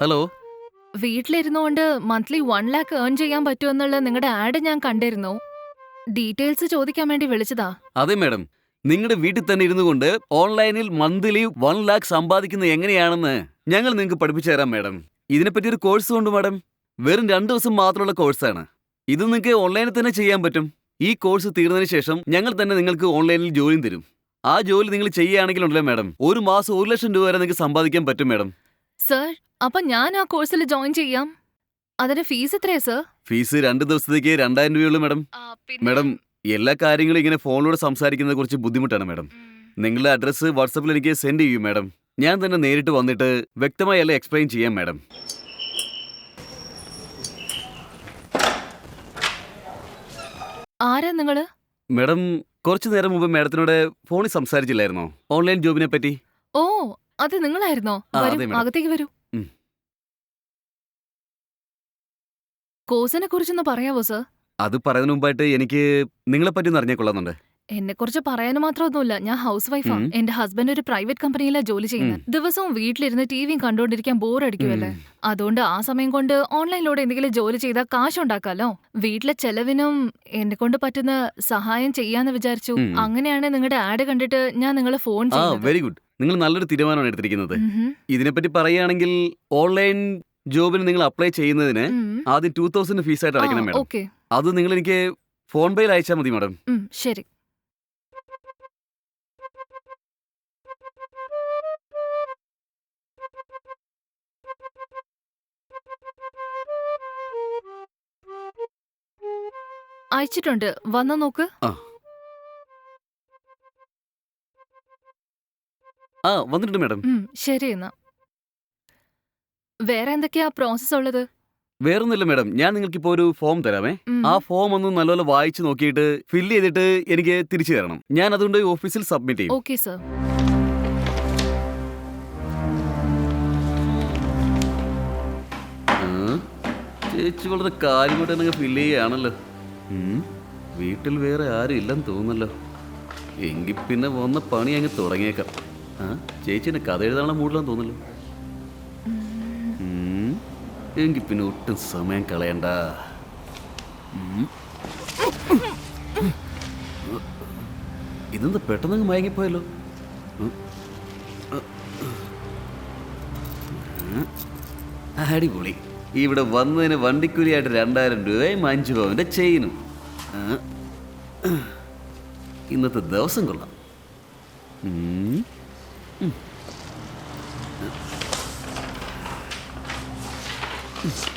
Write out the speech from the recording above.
Hello വീട്ടിലിരുന്നുകൊണ്ട് monthly one lakh earn ചെയ്യാൻ പറ്റുമെന്നുള്ള നിങ്ങളുടെ ആഡ് ഞാൻ കണ്ടിരുന്നു. ഡീറ്റെയിൽസ് ചോദിക്കാൻ വേണ്ടി വിളിച്ചതാ. അതെ മാഡം നിങ്ങളുടെ വീട്ടിൽ തന്നെ ഇരുന്നു കൊണ്ട് ഓൺലൈനിൽ മന്ത്ലി വൺ ലാക്ക് സമ്പാദിക്കുന്നത് എങ്ങനെയാണെന്ന് ഞങ്ങൾ നിങ്ങൾക്ക് പഠിപ്പിച്ചു തരാം മാഡം ഇതിനെപ്പറ്റി ഒരു കോഴ്സ് ഉണ്ട് മാഡം വെറും രണ്ട് ദിവസം മാത്രമുള്ള കോഴ്സാണ് ഇത് നിങ്ങൾക്ക് ഓൺലൈനിൽ തന്നെ ചെയ്യാൻ പറ്റും. ഈ കോഴ്സ് തീർന്നതിന് ശേഷം ഞങ്ങൾ തന്നെ നിങ്ങൾക്ക് ഓൺലൈനിൽ ജോലിയും തരും. ആ ജോലി നിങ്ങൾ ചെയ്യുകയാണെങ്കിലുണ്ടല്ലോ മാഡം ഒരു മാസം ഒരു ലക്ഷം രൂപ വരെ നിങ്ങൾക്ക് സമ്പാദിക്കാൻ പറ്റും മാഡം സർ അപ്പൊ ഞാൻ ആ കോഴ്സിൽ ജോയിൻ ചെയ്യാം? അതിന്റെ ഫീസ് എത്രയാ സർ ഫീസ് രണ്ട് ദിവസത്തേക്ക് രണ്ടായിരം രൂപയുള്ളൂ മാഡം മാഡം എല്ലാ കാര്യങ്ങളും ഇങ്ങനെ ഫോണിലൂടെ സംസാരിക്കുന്നത് കുറച്ച് ബുദ്ധിമുട്ടാണ് മാഡം നിങ്ങളുടെ അഡ്രസ്സ് വാട്സപ്പിൽ എനിക്ക് സെൻഡ് ചെയ്യൂ മാഡം ഞാൻ തന്നെ നേരിട്ട് വന്നിട്ട് വ്യക്തമായി എല്ലാം എക്സ്പ്ലെയിൻ ചെയ്യാം മാഡം ആരാ നിങ്ങൾ? മാഡം കുറച്ചു നേരം മുമ്പ് മാഡത്തിനോട് ഫോണിൽ സംസാരിച്ചില്ലായിരുന്നോ? ഓൺലൈൻ ജോബിനെ പറ്റി? ഓ അത് നിങ്ങളായിരുന്നോ? ആ, വരൂ അതെ, madam. അകത്തേക്ക് വരൂ. ഉം. കോഴ്സിനെ കുറിച്ചൊന്ന് പറയാവോ സർ? അത് പറയുന്നതിന് മുമ്പായിട്ട് എനിക്ക് നിങ്ങളെ പറ്റി ഒന്ന് അറിഞ്ഞാൽ കൊള്ളാന്നുണ്ട് എന്നെ കുറിച്ച് പറയാൻ മാത്രമൊന്നുമില്ല. ഞാൻ ഹൗസ് വൈഫാ ഉം. എന്റെ ഹസ്ബൻഡ് ഒരു പ്രൈവറ്റ് കമ്പനിയിലാണ് ജോലി ചെയ്യുന്നത്. ദിവസവും വീട്ടിലിരുന്ന് ടിവിയും കണ്ടുകൊണ്ടിരിക്കാൻ ബോർ അടിക്കുമല്ലേ ഉം. അതുകൊണ്ട് ആ സമയം കൊണ്ട് ഓൺലൈനിലൂടെ എന്തെങ്കിലും ജോലി ചെയ്താൽ കാശുണ്ടാക്കാലോ? വീട്ടിലെ ചെലവിനും എന്നെ കൊണ്ട് പറ്റുന്ന സഹായം ചെയ്യാന്ന് വിചാരിച്ചു. ഉം. അങ്ങനെയാണ് നിങ്ങളുടെ ആഡ് കണ്ടിട്ട് ഞാൻ നിങ്ങളെ ഫോൺ ആ ചെയ്തത് വെരി ഗുഡ് നിങ്ങൾ നല്ലൊരു തീരുമാനമാണ് എടുത്തിരിക്കുന്നത്. ഇതിനെപ്പറ്റി പറയുകയാണെങ്കിൽ ഓൺലൈൻ ജോബിന് നിങ്ങൾ അപ്ലൈ ചെയ്യുന്നതിന് ആദ്യം ടൂ തൗസൻഡ് ഫീസ് ആയിട്ട് അടയ്ക്കണം മാഡം. അത് നിങ്ങൾ എനിക്ക് ഫോൺ പേയിൽ അയച്ചാൽ മതി മാഡം. ശരി. അയച്ചിട്ടുണ്ട്. വന്ന നോക്ക്. ആ. വന്നിട്ടുണ്ട് മാഡം. ഉം, ശരി എന്നാ. വേറെ എന്തൊക്കെയാ പ്രോസസ് ഉള്ളത്? വേറൊന്നുമില്ല മാഡം. ഞാൻ നിങ്ങൾക്ക് ഇപ്പോ ഒരു ഫോം തരാമേ. ഉം. ആ ഫോം ഒന്ന് നല്ലപോലെ വായിച്ചു നോക്കിയിട്ട് ഫില്ല് ചെയ്തിട്ട് എനിക്ക് തിരിച്ചു തരണം. ഞാൻ അതുകൊണ്ട് ഓഫീസിൽ സബ്മിറ്റ് ചെയ്യും. ഓക്കെ സർ ആ, ചേച്ചി വളരെ കാര്യമായിട്ട് തന്നെ ഫില്ല് ചെയ്യുകയാണല്ലോ. ഉം, വീട്ടിൽ വേറെ ആരും ഇല്ലെന്ന് തോന്നുന്നല്ലോ. എങ്കിൽ പിന്നെ വന്ന പണി അങ്ങ് തുടങ്ങിയേക്കാം. ആ ചേച്ചിനെ കഥ എഴുതാനുള്ള മൂടില്ലെന്ന് തോന്നല്ലോ ഉം, എങ്കിൽ പിന്നെ ഒട്ടും സമയം കളയണ്ട. ഇതെന്ത് പെട്ടെന്ന് മയങ്ങിപ്പോയല്ലോ. അടിപൊളി. ഇവിടെ വന്നതിന് വണ്ടിക്കൂലിയായിട്ട് രണ്ടായിരം രൂപയും അഞ്ചു പവന്റെ ചെയിനും. ഇന്നത്തെ ദിവസം കൊള്ളാം. ഉം. ഉം.